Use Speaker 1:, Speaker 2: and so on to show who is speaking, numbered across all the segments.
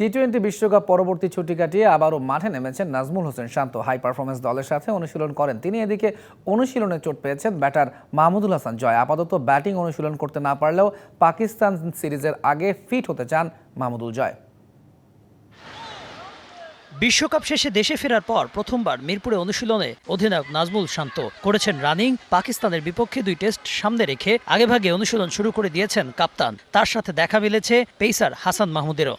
Speaker 1: T twenty বিশ্বকাপ পরবর্তী ছুটি কাটিয়ে আবারও মাঠে নেমেছেন নাজমুল হোসেন শান্ত। হাই পারফরমেন্স দলের সাথে অনুশীলন করেন তিনি। এদিকে অনুশীলনে চোট পেয়েছেন ব্যাটার মাহমুদুল হাসান জয়। আপাতত ব্যাটিং অনুশীলন করতে না পারলেও পাকিস্তান সিরিজের আগে ফিট হতে চান মাহমুদুল জয়।
Speaker 2: বিশ্বকাপ শেষে দেশে ফেরার পর প্রথমবার মিরপুরে অনুশীলনে অধিনায়ক নাজমুল শান্ত করেছেন রানিং। পাকিস্তানের বিপক্ষে দুই টেস্ট সামনে রেখে আগেভাগে অনুশীলন শুরু করে দিয়েছেন কাপ্তান। তার সাথে দেখা মিলেছে পেসার হাসান মাহমুদেরও।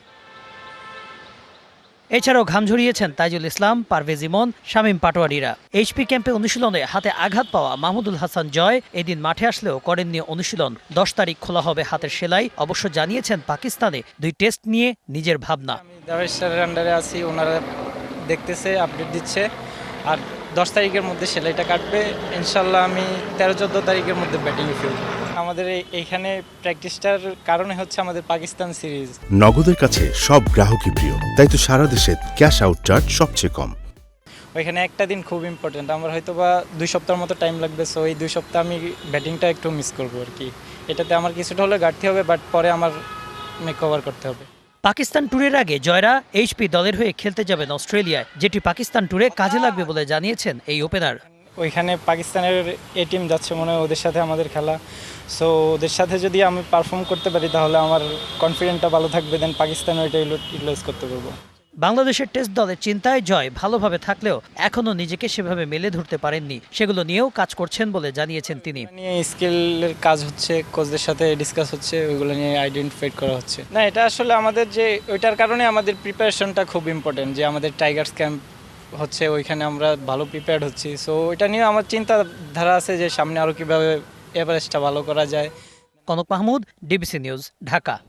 Speaker 2: এছাড়াও ঘাম ঝরিয়েছেন তাইজুল ইসলাম, পারভেজ ইমন, শামীম পাটোয়ারিরা। এইচপি ক্যাম্পে অনুশীলনে হাতে আঘাত পাওয়া মাহমুদুল হাসান জয় এদিন মাঠে আসলেও করেননি অনুশীলন। দশ তারিখ খোলা হবে হাতের সেলাই। অবশ্য জানিয়েছেন পাকিস্তানে দুই টেস্ট নিয়ে নিজের ভাবনা।
Speaker 3: আছি, ওনারা দেখতেছে আপডেট দিচ্ছে। আর দশ তারিখের মধ্যে সেলাইটা কাটবে। ইনশাল্লাহ আমি তেরো চোদ্দ তারিখের মধ্যে ব্যাটিংয়ে ফিরব। আমাদের এইখানে প্র্যাকটিসটার কারণে হচ্ছে আমাদের পাকিস্তান সিরিজ
Speaker 4: নগদের কাছে সব গ্রাহকই প্রিয় তাই তো সারা দেশে ক্যাশ আউট চার্জ সবচেয়ে কম।
Speaker 3: ওইখানে একটা দিন খুব ইম্পর্টেন্ট আমার হয়তো বা দুই সপ্তাহের মতো টাইম লাগবে সো এই দুই সপ্তাহ আমি ব্যাটিংটা একটু মিস করব আর কি। এটাতে আমার কিছুটা হলে ঘাটতি হবে বাট পরে আমার মেক কভার করতে হবে।
Speaker 2: পাকিস্তান ট্যুরের আগে জয়রা এইচপি দলের হয়ে খেলতে যাবেন অস্ট্রেলিয়ায়, যেটি পাকিস্তান ট্যুরে কাজে লাগবে বলে জানিয়েছেন এই ওপেনার
Speaker 3: ওইখানে পাকিস্তানের এ টিম যাচ্ছে মনে হয়, ওদের সাথে আমাদের খেলা। সো ওদের সাথে যদি আমি পারফর্ম করতে পারি, তাহলে আমার কনফিডেন্টটা ভালো থাকবে দেন পাকিস্তানও এটা ইউটিলাইজ করতে পারব।
Speaker 2: বাংলাদেশের টেস্ট দলের চিন্তায় জয় ভালোভাবে থাকলেও এখনও নিজেকে সেভাবে মেলে ধরতে পারেননি। সেগুলো নিয়েও কাজ করছেন বলে জানিয়েছেন তিনি।
Speaker 3: নিয়ে স্কিলের কাজ হচ্ছে কোচদের সাথে ডিসকাস হচ্ছে ওইগুলো নিয়ে আইডেন্টিফাইড করা হচ্ছে। না এটা আসলে আমাদের যে ওইটার কারণে আমাদের প্রিপারেশনটা খুব ইম্পর্টেন্ট যে আমাদের টাইগার্স ক্যাম্প হচ্ছে ওইখানে আমরা ভালো প্রিপেয়ার্ড হচ্ছি। সো ওইটা নিয়ে আমার চিন্তাধারা আছে যে সামনে আরও কীভাবে এভারেজটা ভালো করা যায়।
Speaker 2: Konok Mahmud DBC news Dhaka.